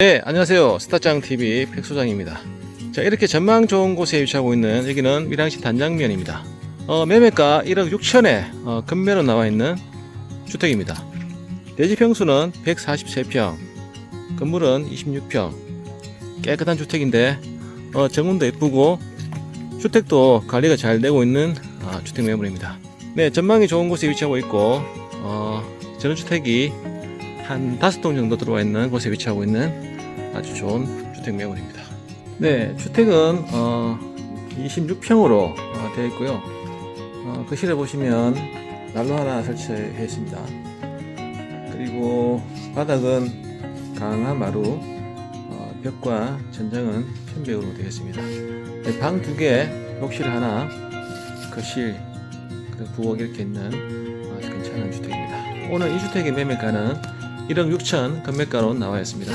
네, 안녕하세요. 스타짱TV 백소장입니다. 자, 이렇게 전망 좋은 곳에 위치하고 있는 여기는 밀양시 단장면입니다. 어, 매매가 1억 6천에 어, 금매로 나와 있는 주택입니다. 대지 평수는 143평, 건물은 26평, 깨끗한 주택인데 어, 정원도 예쁘고 주택도 관리가 잘 되고 있는 아, 주택 매물입니다. 네, 전망이 좋은 곳에 위치하고 있고 어, 전원주택이 한 다섯 동 정도 들어와 있는 곳에 위치하고 있는 아주 좋은 주택 매물입니다. 네, 주택은 어, 26평으로 되어 있고요. 어, 거실에 보시면 난로 하나 설치해 있습니다. 그리고 바닥은 강한 마루, 어, 벽과 전장은 편백으로 되어 있습니다. 네, 방두 개, 욕실 하나, 거실, 그리고 부엌 이렇게 있는 아주 괜찮은 주택입니다. 오늘 이 주택의 매매가는 1억 6천 건매가로 나와 있습니다.